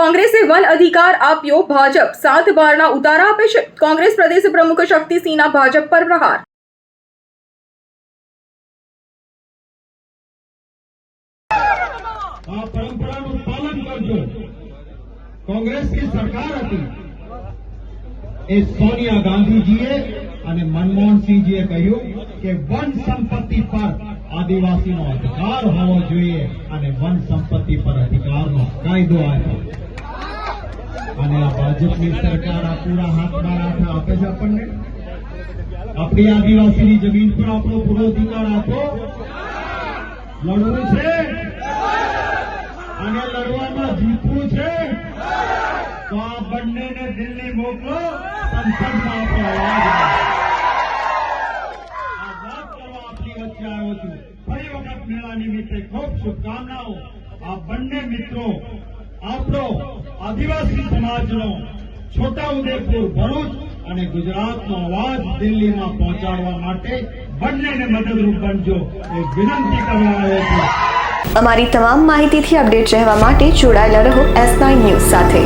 કોંગ્રેસે વન અધિકાર આપ્યો ભાજપ. સાત બારના ઉતારા આપે છે. કોંગ્રેસ પ્રદેશ પ્રમુખ શક્તિસિંહના ભાજપ પર પ્રહાર. આ પરંપરાનું પાલન કરજો. કોંગ્રેસની સરકાર હતી. એ સોનિયા ગાંધીજીએ અને મનમોહનસિંહજીએ કહ્યું કે વન સંપત્તિ પર આદિવાસીનો અધિકાર હોવો જોઈએ અને વન સંપત્તિ પર અધિકારનો કાયદો આપ્યો. અને આ ભાજપની સરકાર આ પૂરા હાથ બાર હાથ આપે છે આપણને? આપણી આદિવાસીની જમીન પર આપણો પૂરો અધિકાર આપો. લડવું છે. અને લડવામાં જીતવું છે. તો આ બંનેને દિલ્હી મોકલો. સંસદમાં આપણો આ વાત કરવા આપણી વચ્ચે આવ્યો છું. ફરી વખત મેળા નિમિત્તે ખૂબ શુભકામનાઓ. આ બંને મિત્રો, આપણો આદિવાસી સમાજનો છોટાઉદેપુર ભરૂચ અને ગુજરાતનો અવાજ દિલ્હીમાં પહોંચાડવા માટે બંનેને મદદરૂપ બનજો. એ વિનંતી કરવા આવે છે. અમારી તમામ માહિતીથી અપડેટ રહેવા માટે જોડાયેલા રહો એસ નાઇન ન્યૂઝ સાથે.